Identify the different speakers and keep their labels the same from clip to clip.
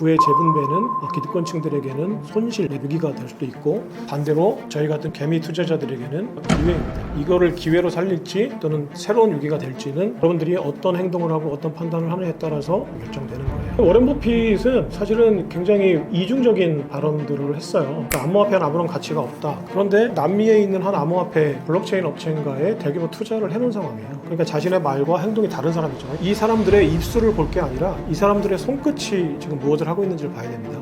Speaker 1: 부의 재분배는 기득권층들에게는 손실 내부기가 될 수도 있고 반대로 저희 같은 개미 투자자들에게는 기회입니다. 이거를 기회로 살릴지 또는 새로운 위기가 될지는 여러분들이 어떤 행동을 하고 어떤 판단을 하느냐에 따라서 결정되는 거예요. 워렌 버핏은 사실은 굉장히 이중적인 발언들을 했어요. 그러니까 암호화폐는 아무런 가치가 없다. 그런데 남미에 있는 한 암호화폐 블록체인 업체인가에 대규모 투자를 해놓은 상황이에요. 그러니까 자신의 말과 행동이 다른 사람이죠. 이 사람들의 입술을 볼 게 아니라 이 사람들의 손끝이 지금 무엇을 하고 있는지를 봐야 됩니다.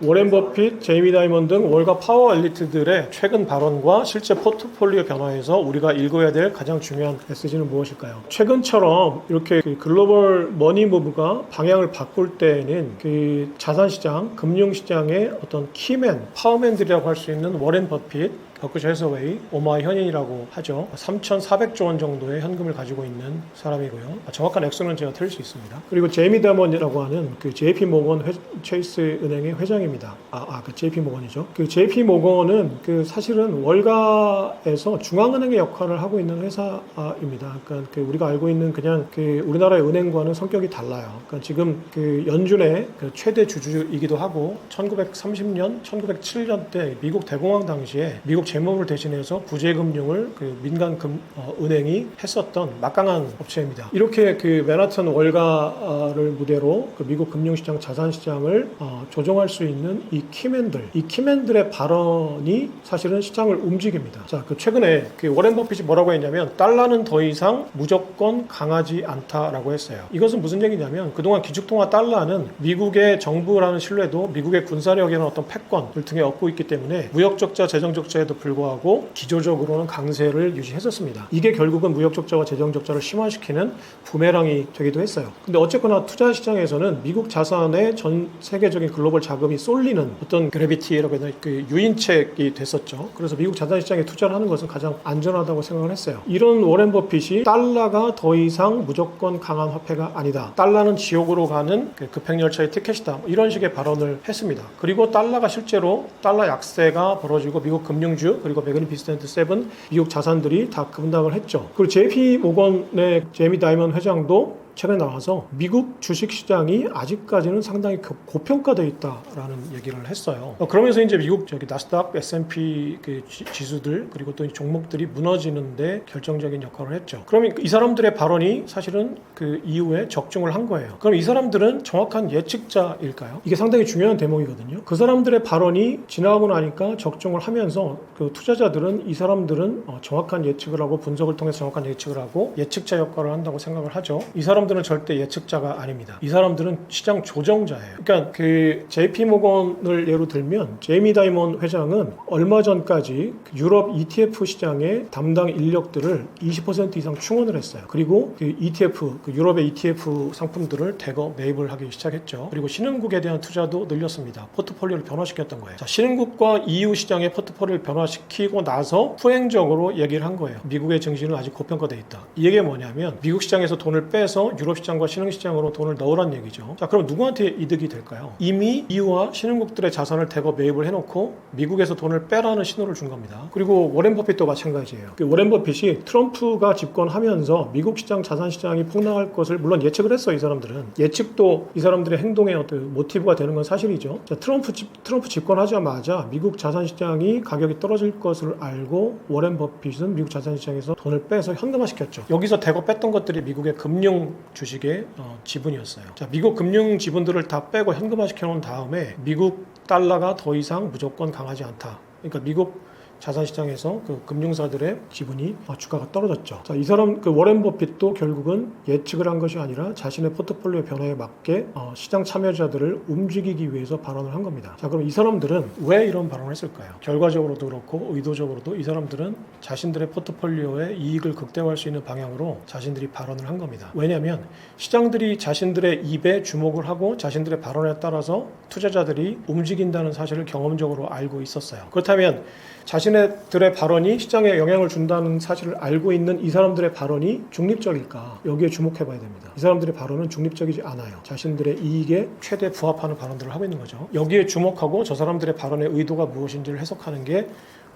Speaker 1: 워렌 버핏, 제이미 다이먼 등 월가 파워 엘리트들의 최근 발언과 실제 포트폴리오 변화에서 우리가 읽어야 될 가장 중요한 메시지는 무엇일까요? 최근처럼 이렇게 그 글로벌 머니 무브가 방향을 바꿀 때에는 그 자산 시장, 금융 시장의 어떤 키맨, 파워맨들이라고 할 수 있는 워렌 버핏, 버크셔 해서웨이, 오마이 현인이라고 하죠. 3,400조 원 정도의 현금을 가지고 있는 사람이고요. 정확한 액수는 제가 틀릴 수 있습니다. 그리고 제이미 다먼이라고 하는 그 JP 모건 회, 체이스 은행의 회장입니다. 아, 아, 그 JP 모건이죠. 그 JP 모건은 그 사실은 월가에서 중앙은행의 역할을 하고 있는 회사입니다. 그러니까 그 우리가 알고 있는 그냥 그 우리나라의 은행과는 성격이 달라요. 그러니까 지금 그 연준의 그 최대 주주이기도 하고 1930년, 1907년 때 미국 대공황 당시에 미국 재무부를 대신해서 구제금융을 그 민간 금, 어, 은행이 했었던 막강한 업체입니다. 이렇게 그 맨하튼 월가를 무대로 그 미국 금융시장, 자산시장을 어, 조종할 수 있는 이 키맨들, 이 키맨들의 발언이 사실은 시장을 움직입니다. 자, 그 최근에 그 워렌 버핏이 뭐라고 했냐면 달러는 더 이상 무조건 강하지 않다라고 했어요. 이것은 무슨 얘기냐면 그동안 기축통화 달러는 미국의 정부라는 신뢰도 미국의 군사력이나 어떤 패권을 등에 얻고 있기 때문에 무역적자, 재정적자에도 불구하고 기조적으로는 강세를 유지했었습니다. 이게 결국은 무역적자와 재정적자를 심화시키는 부메랑이 되기도 했어요. 근데 어쨌거나 투자 시장에서는 미국 자산의 전 세계적인 글로벌 자금이 쏠리는 어떤 그래비티라고 해야 되나 그 유인책이 됐었죠. 그래서 미국 자산 시장에 투자를 하는 것은 가장 안전하다고 생각을 했어요. 이런 워렌 버핏이 달러가 더 이상 무조건 강한 화폐가 아니다. 달러는 지옥으로 가는 그 급행열차의 티켓이다. 뭐 이런 식의 발언을 했습니다. 그리고 달러가 실제로 달러 약세가 벌어지고 미국 금융주 그리고 메그니피스텐트 세븐 미국 자산들이 다 급등을 했죠. 그리고 JP 모건의 제이미 다이먼 회장도 최근에 나와서 미국 주식 시장이 아직까지는 상당히 고- 고평가되어 있다라는 얘기를 했어요. 어, 그러면서 이제 미국 저기 나스닥, S&P 그 지- 지수들 그리고 또이 종목들이 무너지는데 결정적인 역할을 했죠. 그러면 이 사람들의 발언이 사실은 그 이후에 적중을 한 거예요. 그럼 이 사람들은 정확한 예측자일까요? 이게 상당히 중요한 대목이거든요. 그 사람들의 발언이 지나가고 나니까 적중을 하면서 그 투자자들은 이 사람들은 어, 정확한 예측을 하고 분석을 통해서 정확한 예측을 하고 예측자 역할을 한다고 생각을 하죠. 이 사람 들은 절대 예측자가 아닙니다. 이 사람들은 시장 조정자예요. 그러니까 그 JP 모건을 예로 들면 제이미 다이먼 회장은 얼마 전까지 그 유럽 ETF 시장의 담당 인력들을 20% 이상 충원을 했어요. 그리고 그 ETF, 그 유럽의 ETF 상품들을 대거 매입을 하기 시작했죠. 그리고 신흥국에 대한 투자도 늘렸습니다. 포트폴리오를 변화시켰던 거예요. 자, 신흥국과 EU 시장의 포트폴리오를 변화시키고 나서 후행적으로 얘기를 한 거예요. 미국의 증시는 아직 고평가돼 있다. 이 얘기가 뭐냐면 미국 시장에서 돈을 빼서 유럽 시장과 신흥 시장으로 돈을 넣으란 얘기죠. 자, 그럼 누구한테 이득이 될까요? 이미 EU와 신흥국들의 자산을 대거 매입을 해놓고 미국에서 돈을 빼라는 신호를 준 겁니다. 그리고 워렌 버핏도 마찬가지예요. 그 워렌 버핏이 트럼프가 집권하면서 미국 시장 자산 시장이 폭락할 것을 물론 예측을 했어 이 사람들은 예측도 이 사람들의 행동의 어떤 모티브가 되는 건 사실이죠. 자, 트럼프 집, 트럼프 집권하자마자 미국 자산 시장이 가격이 떨어질 것을 알고 워렌 버핏은 미국 자산 시장에서 돈을 빼서 현금화시켰죠. 여기서 대거 뺐던 것들이 미국의 금융 주식의 어, 지분이었어요. 자, 미국 금융 지분들을 다 빼고 현금화 시켜 놓은 다음에 미국 달러가 더 이상 무조건 강하지 않다. 그러니까 미국 자산 시장에서 그 금융사들의 지분이 어, 주가가 떨어졌죠. 자, 이 사람 그 워렌 버핏도 결국은 예측을 한 것이 아니라 자신의 포트폴리오 변화에 맞게 어, 시장 참여자들을 움직이기 위해서 발언을 한 겁니다. 자, 그럼 이 사람들은 왜 이런 발언을 했을까요? 결과적으로도 그렇고 의도적으로도 이 사람들은 자신들의 포트폴리오의 이익을 극대화할 수 있는 방향으로 자신들이 발언을 한 겁니다. 왜냐하면 시장들이 자신들의 입에 주목을 하고 자신들의 발언에 따라서 투자자들이 움직인다는 사실을 경험적으로 알고 있었어요. 그렇다면 자신들의 발언이 시장에 영향을 준다는 사실을 알고 있는 이 사람들의 발언이 중립적일까? 여기에 주목해 봐야 됩니다. 이 사람들의 발언은 중립적이지 않아요. 자신들의 이익에 최대 부합하는 발언들을 하고 있는 거죠. 여기에 주목하고 저 사람들의 발언의 의도가 무엇인지를 해석하는 게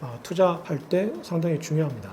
Speaker 1: 어, 투자할 때 상당히 중요합니다.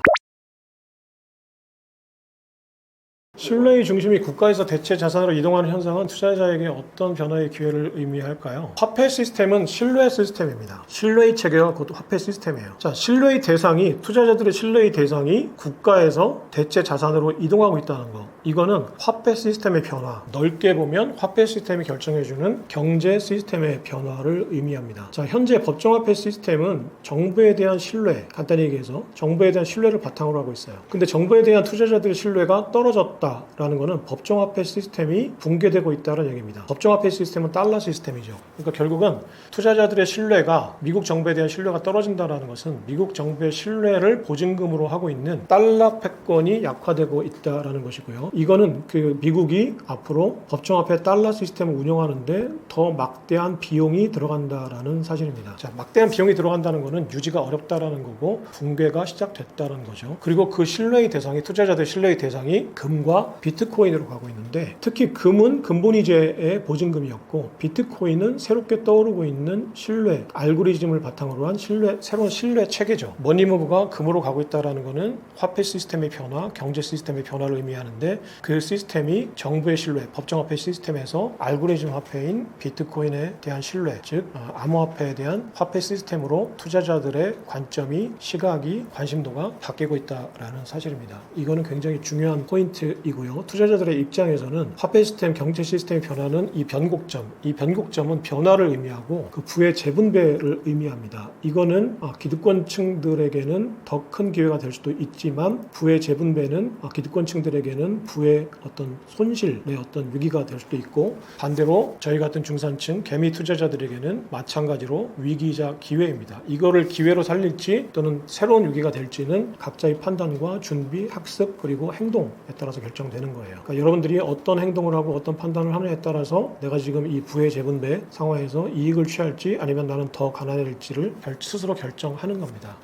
Speaker 1: 신뢰의 중심이 국가에서 대체 자산으로 이동하는 현상은 투자자에게 어떤 변화의 기회를 의미할까요? 화폐 시스템은 신뢰 시스템입니다. 신뢰의 체계가 곧 화폐 시스템이에요. 자, 신뢰의 대상이 투자자들의 신뢰의 대상이 국가에서 대체 자산으로 이동하고 있다는 거. 이거는 화폐 시스템의 변화. 넓게 보면 화폐 시스템이 결정해주는 경제 시스템의 변화를 의미합니다. 자, 현재 법정화폐 시스템은 정부에 대한 신뢰, 간단히 얘기해서 정부에 대한 신뢰를 바탕으로 하고 있어요. 근데 정부에 대한 투자자들의 신뢰가 떨어졌다 라는 것은 법정화폐 시스템이 붕괴되고 있다는 얘기입니다. 법정화폐 시스템은 달러 시스템이죠. 그러니까 결국은 투자자들의 신뢰가 미국 정부에 대한 신뢰가 떨어진다라는 것은 미국 정부의 신뢰를 보증금으로 하고 있는 달러 패권이 약화되고 있다라는 것이고요. 이거는 그 미국이 앞으로 법정화폐 달러 시스템을 운영하는데 더 막대한 비용이 들어간다라는 사실입니다. 자, 막대한 비용이 들어간다는 것은 유지가 어렵다라는 거고 붕괴가 시작됐다는 거죠. 그리고 그 신뢰의 대상이 투자자들 신뢰의 대상이 금과 비트코인으로 가고 있는데 특히 금은 근본이제의 보증금이었고 비트코인은 새롭게 떠오르고 있는 신뢰 알고리즘을 바탕으로 한 신뢰 새로운 신뢰 체계죠. 머니무브가 금으로 가고 있다라는 것은 화폐 시스템의 변화, 경제 시스템의 변화를 의미하는데 그 시스템이 정부의 신뢰, 법정 화폐 시스템에서 알고리즘 화폐인 비트코인에 대한 신뢰, 즉 어, 암호화폐에 대한 화폐 시스템으로 투자자들의 관점이 시각이 관심도가 바뀌고 있다라는 사실입니다. 이거는 굉장히 중요한 포인트 이고요. 투자자들의 입장에서는 화폐 시스템, 경제 시스템의 변화는 이 변곡점, 이 변곡점은 변화를 의미하고 그 부의 재분배를 의미합니다. 이거는 아, 기득권층들에게는 더 큰 기회가 될 수도 있지만 부의 재분배는 아, 기득권층들에게는 부의 어떤 손실의 어떤 위기가 될 수도 있고 반대로 저희 같은 중산층 개미 투자자들에게는 마찬가지로 위기이자 기회입니다. 이거를 기회로 살릴지 또는 새로운 위기가 될지는 각자의 판단과 준비, 학습 그리고 행동에 따라서 결정 되는 거예요. 그러니까 여러분들이 어떤 행동을 하고 어떤 판단을 하느냐에 따라서 내가 지금 이 부의 재분배 상황에서 이익을 취할지 아니면 나는 더 가난해질지를 결- 스스로 결정하는 겁니다.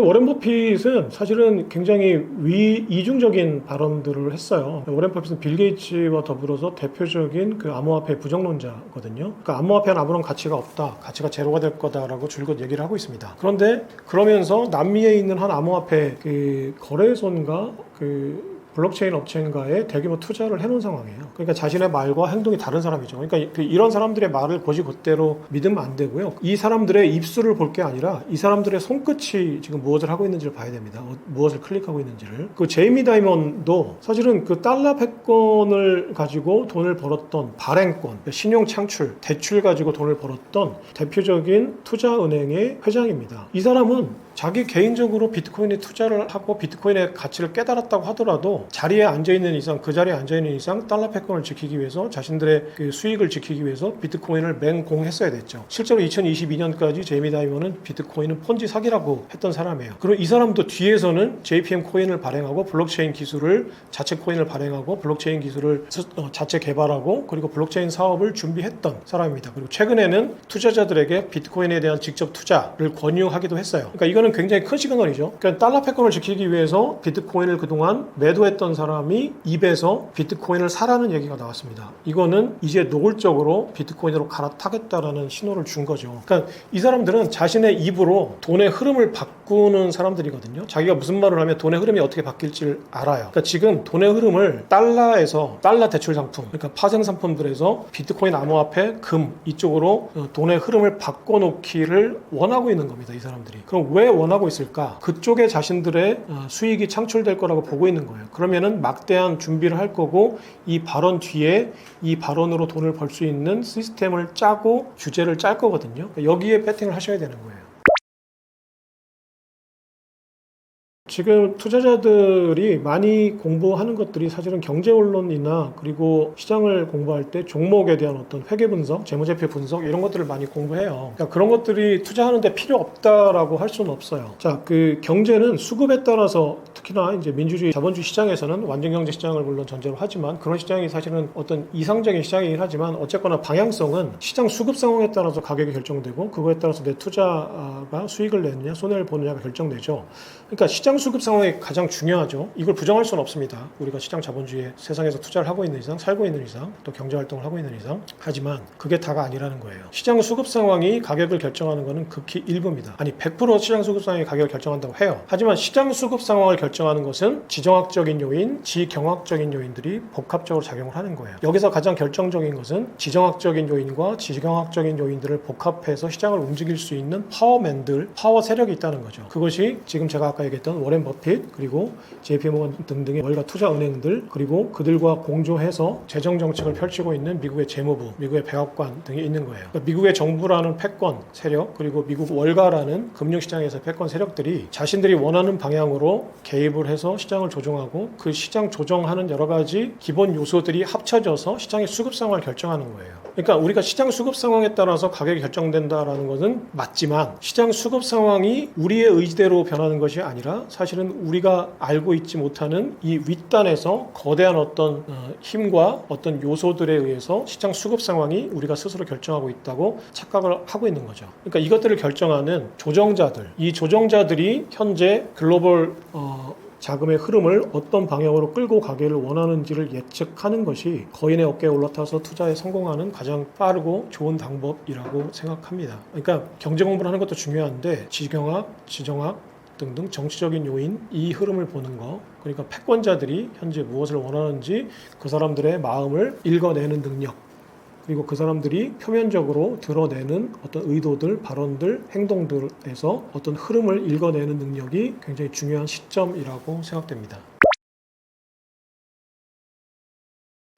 Speaker 1: 워렌 버핏은 사실은 굉장히 위 이중적인 발언들을 했어요. 워렌 버핏은 빌 게이츠와 더불어서 대표적인 그 암호화폐 부정론자거든요. 그러니까 암호화폐는 아무런 가치가 없다, 가치가 제로가 될 거다라고 줄곧 얘기를 하고 있습니다. 그런데 그러면서 남미에 있는 한 암호화폐 그 거래소인가 그 블록체인 업체인가에 대규모 투자를 해놓은 상황이에요. 그러니까 자신의 말과 행동이 다른 사람이죠. 그러니까 그 이런 사람들의 말을 곧이곧대로 믿으면 안 되고요. 이 사람들의 입술을 볼 게 아니라 이 사람들의 손끝이 지금 무엇을 하고 있는지를 봐야 됩니다. 어, 무엇을 클릭하고 있는지를. 그 제이미 다이먼도 사실은 그 달러 패권을 가지고 돈을 벌었던 발행권, 신용 창출, 대출 가지고 돈을 벌었던 대표적인 투자은행의 회장입니다. 이 사람은 자기 개인적으로 비트코인에 투자를 하고 비트코인의 가치를 깨달았다고 하더라도 자리에 앉아 있는 이상 그 자리에 앉아 있는 이상 달러 패권을 지키기 위해서 자신들의 그 수익을 지키기 위해서 비트코인을 맹공했어야 됐죠. 실제로 2022년까지 제이미 다이먼은 비트코인은 폰지 사기라고 했던 사람이에요. 그리고 이 사람도 뒤에서는 JPM 코인을 발행하고 블록체인 기술을 자체 코인을 발행하고 블록체인 기술을 스- 어, 자체 개발하고 그리고 블록체인 사업을 준비했던 사람입니다. 그리고 최근에는 투자자들에게 비트코인에 대한 직접 투자를 권유하기도 했어요. 그러니까 이 거는 굉장히 큰 시그널이죠. 그러니까 달러 패권을 지키기 위해서 비트코인을 그동안 매도했던 사람이 입에서 비트코인을 사라는 얘기가 나왔습니다. 이거는 이제 노골적으로 비트코인으로 갈아타겠다라는 신호를 준 거죠. 그러니까 이 사람들은 자신의 입으로 돈의 흐름을 바꾸는 사람들이거든요. 자기가 무슨 말을 하면 돈의 흐름이 어떻게 바뀔지를 알아요. 그러니까 지금 돈의 흐름을 달러에서 달러 대출 상품, 그러니까 파생 상품들에서 비트코인 암호화폐, 금 이쪽으로 어, 돈의 흐름을 바꿔놓기를 원하고 있는 겁니다. 이 사람들이. 그럼 왜 원하고 있을까? 그쪽에 자신들의 어, 수익이 창출될 거라고 보고 있는 거예요. 그러면은 막대한 준비를 할 거고 이 발언 뒤에 이 발언으로 돈을 벌 수 있는 시스템을 짜고 규제를 짤 거거든요. 여기에 배팅을 하셔야 되는 거예요. 지금 투자자들이 많이 공부하는 것들이 사실은 경제 언론이나 그리고 시장을 공부할 때 종목에 대한 어떤 회계 분석, 재무제표 분석 이런 것들을 많이 공부해요. 그러니까 그런 것들이 투자하는데 필요 없다라고 할 수는 없어요. 자, 그 경제는 수급에 따라서 특히나 이제 민주주의 자본주의 시장에서는 완전 경제 시장을 물론 전제로 하지만 그런 시장이 사실은 어떤 이상적인 시장이긴 하지만 어쨌거나 방향성은 시장 수급 상황에 따라서 가격이 결정되고 그거에 따라서 내 투자가 수익을 내느냐 손해를 보느냐가 결정되죠. 그러니까 시장 수급 상황이 가장 중요하죠. 이걸 부정할 수는 없습니다. 우리가 시장 자본주의 세상에서 투자를 하고 있는 이상, 살고 있는 이상, 또 경제 활동을 하고 있는 이상. 하지만 그게 다가 아니라는 거예요. 시장 수급 상황이 가격을 결정하는 것은 극히 일부입니다. 아니 100% 시장 수급 상황이 가격을 결정한다고 해요. 하지만 시장 수급 상황을 결정하는 것은 지정학적인 요인, 지경학적인 요인들이 복합적으로 작용을 하는 거예요. 여기서 가장 결정적인 것은 지정학적인 요인과 지경학적인 요인들을 복합해서 시장을 움직일 수 있는 파워맨들, 파워 세력이 있다는 거죠. 그것이 지금 제가 아까 얘기했던 워렌 버핏 그리고 JP모건 등등의 월가 투자 은행들 그리고 그들과 공조해서 재정 정책을 펼치고 있는 미국의 재무부, 미국의 백악관 등이 있는 거예요. 그러니까 미국의 정부라는 패권 세력 그리고 미국 월가라는 금융시장에서 패권 세력들이 자신들이 원하는 방향으로 개입을 해서 시장을 조종하고 그 시장 조정하는 여러 가지 기본 요소들이 합쳐져서 시장의 수급 상황을 결정하는 거예요. 그러니까 우리가 시장 수급 상황에 따라서 가격이 결정된다라는 것은 맞지만 시장 수급 상황이 우리의 의지대로 변하는 것이 아니라 사실은 우리가 알고 있지 못하는 이 윗단에서 거대한 어떤 어, 힘과 어떤 요소들에 의해서 시장 수급 상황이 우리가 스스로 결정하고 있다고 착각을 하고 있는 거죠. 그러니까 이것들을 결정하는 조정자들, 이 조정자들이 현재 글로벌 어, 자금의 흐름을 어떤 방향으로 끌고 가기를 원하는지를 예측하는 것이 거인의 어깨에 올라타서 투자에 성공하는 가장 빠르고 좋은 방법이라고 생각합니다. 그러니까 경제 공부를 하는 것도 중요한데 지경학, 지정학 등등 정치적인 요인 이 흐름을 보는 거 그러니까 패권자들이 현재 무엇을 원하는지 그 사람들의 마음을 읽어내는 능력 그리고 그 사람들이 표면적으로 드러내는 어떤 의도들, 발언들, 행동들에서 어떤 흐름을 읽어내는 능력이 굉장히 중요한 시점이라고 생각됩니다.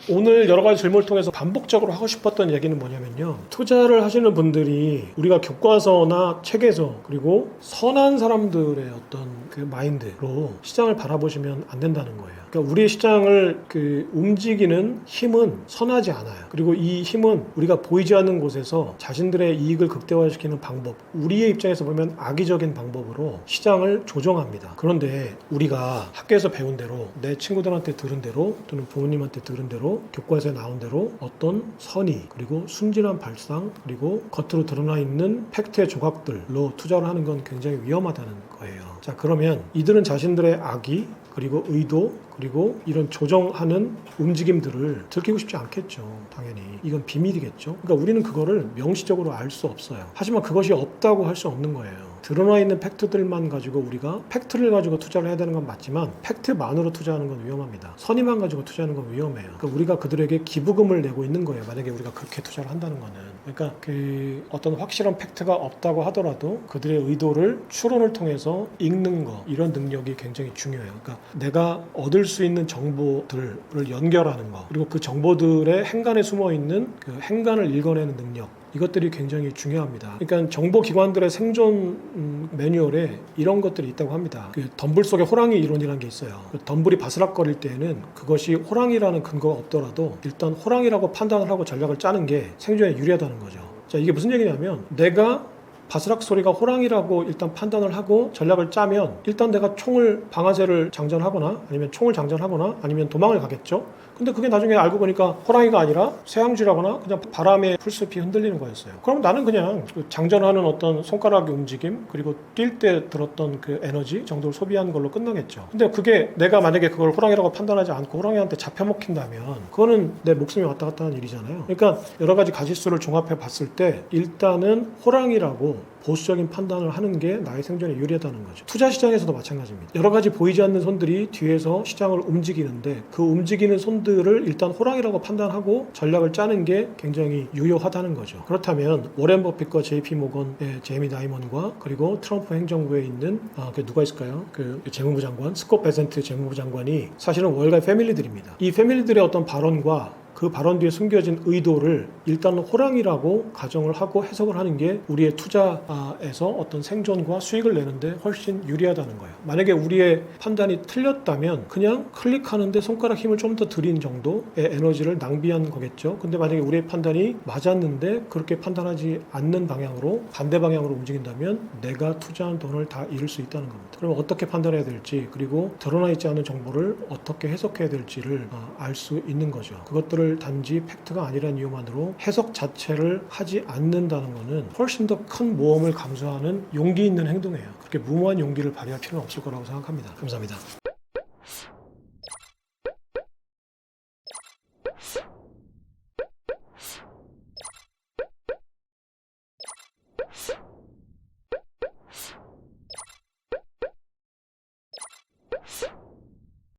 Speaker 1: 오늘 여러 가지 질문을 통해서 반복적으로 하고 싶었던 얘기는 뭐냐면요. 투자를 하시는 분들이 우리가 교과서나 책에서 그리고 선한 사람들의 어떤 그 마인드로 시장을 바라보시면 안 된다는 거예요. 그러니까 우리의 시장을 그 움직이는 힘은 선하지 않아요. 그리고 이 힘은 우리가 보이지 않는 곳에서 자신들의 이익을 극대화시키는 방법, 우리의 입장에서 보면 악의적인 방법으로 시장을 조정합니다. 그런데 우리가 학교에서 배운 대로 내 친구들한테 들은 대로 또는 부모님한테 들은 대로 교과서에 나온 대로 어떤 선의 그리고 순진한 발상 그리고 겉으로 드러나 있는 팩트의 조각들로 투자를 하는 건 굉장히 위험하다는 거예요. 자 그러면 이들은 자신들의 악의 그리고 의도 그리고 이런 조정하는 움직임들을 들키고 싶지 않겠죠. 당연히 이건 비밀이겠죠. 그러니까 우리는 그거를 명시적으로 알 수 없어요. 하지만 그것이 없다고 할 수 없는 거예요. 드러나 있는 팩트들만 가지고 우리가 팩트를 가지고 투자를 해야 되는 건 맞지만 팩트만으로 투자하는 건 위험합니다. 선의만 가지고 투자하는 건 위험해요. 그러니까 우리가 그들에게 기부금을 내고 있는 거예요. 만약에 우리가 그렇게 투자를 한다는 거는. 그러니까 그 어떤 확실한 팩트가 없다고 하더라도 그들의 의도를 추론을 통해서 읽는 거 이런 능력이 굉장히 중요해요. 그러니까 내가 얻을 수 있는 정보들을 연결하는 거 그리고 그 정보들의 행간에 숨어 있는 그 행간을 읽어내는 능력 이것들이 굉장히 중요합니다. 그러니까 정보기관들의 생존 음, 매뉴얼에 이런 것들이 있다고 합니다. 그 덤불 속에 호랑이 이론이라는 게 있어요. 그 덤불이 바스락거릴 때에는 그것이 호랑이라는 근거가 없더라도 일단 호랑이라고 판단을 하고 전략을 짜는 게 생존에 유리하다는 거죠. 자, 이게 무슨 얘기냐면 내가 바스락 소리가 호랑이라고 일단 판단을 하고 전략을 짜면 일단 내가 총을 방아쇠를 장전하거나 아니면 총을 장전하거나 아니면 도망을 가겠죠. 근데 그게 나중에 알고 보니까 호랑이가 아니라 새항쥐라거나 그냥 바람에 풀숲이 흔들리는 거였어요. 그럼 나는 그냥 그 장전하는 어떤 손가락의 움직임 그리고 뛸 때 들었던 그 에너지 정도를 소비한 걸로 끝나겠죠. 근데 그게 내가 만약에 그걸 호랑이라고 판단하지 않고 호랑이한테 잡혀 먹힌다면 그거는 내 목숨이 왔다 갔다 하는 일이잖아요. 그러니까 여러 가지 가지수를 종합해 봤을 때 일단은 호랑이라고 보수적인 판단을 하는 게 나의 생존에 유리하다는 거죠. 투자 시장에서도 마찬가지입니다. 여러 가지 보이지 않는 손들이 뒤에서 시장을 움직이는데 그 움직이는 손들을 일단 호랑이라고 판단하고 전략을 짜는 게 굉장히 유효하다는 거죠. 그렇다면 워렌 버핏과 JP 모건의 제이미 다이먼과 그리고 트럼프 행정부에 있는 아, 그 누가 있을까요? 그 재무부 장관 스콧 베센트 재무부 장관이 사실은 월가의 패밀리들입니다. 이 패밀리들의 어떤 발언과 그 발언 뒤에 숨겨진 의도를 일단 호랑이라고 가정을 하고 해석을 하는 게 우리의 투자에서 어떤 생존과 수익을 내는데 훨씬 유리하다는 거예요. 만약에 우리의 판단이 틀렸다면 그냥 클릭하는데 손가락 힘을 좀 더 들인 정도의 에너지를 낭비한 거겠죠. 근데 만약에 우리의 판단이 맞았는데 그렇게 판단하지 않는 방향으로 반대 방향으로 움직인다면 내가 투자한 돈을 다 잃을 수 있다는 겁니다. 그럼 어떻게 판단해야 될지 그리고 드러나 있지 않은 정보를 어떻게 해석해야 될지를 알 수 있는 거죠. 그것들을 이거를 단지 팩트가 아니라는 이유만으로 해석 자체를 하지 않는다는 것은 훨씬 더 큰 모험을 감수하는 용기 있는 행동이에요. 그렇게 무모한 용기를 발휘할 필요는 없을 거라고 생각합니다. 감사합니다.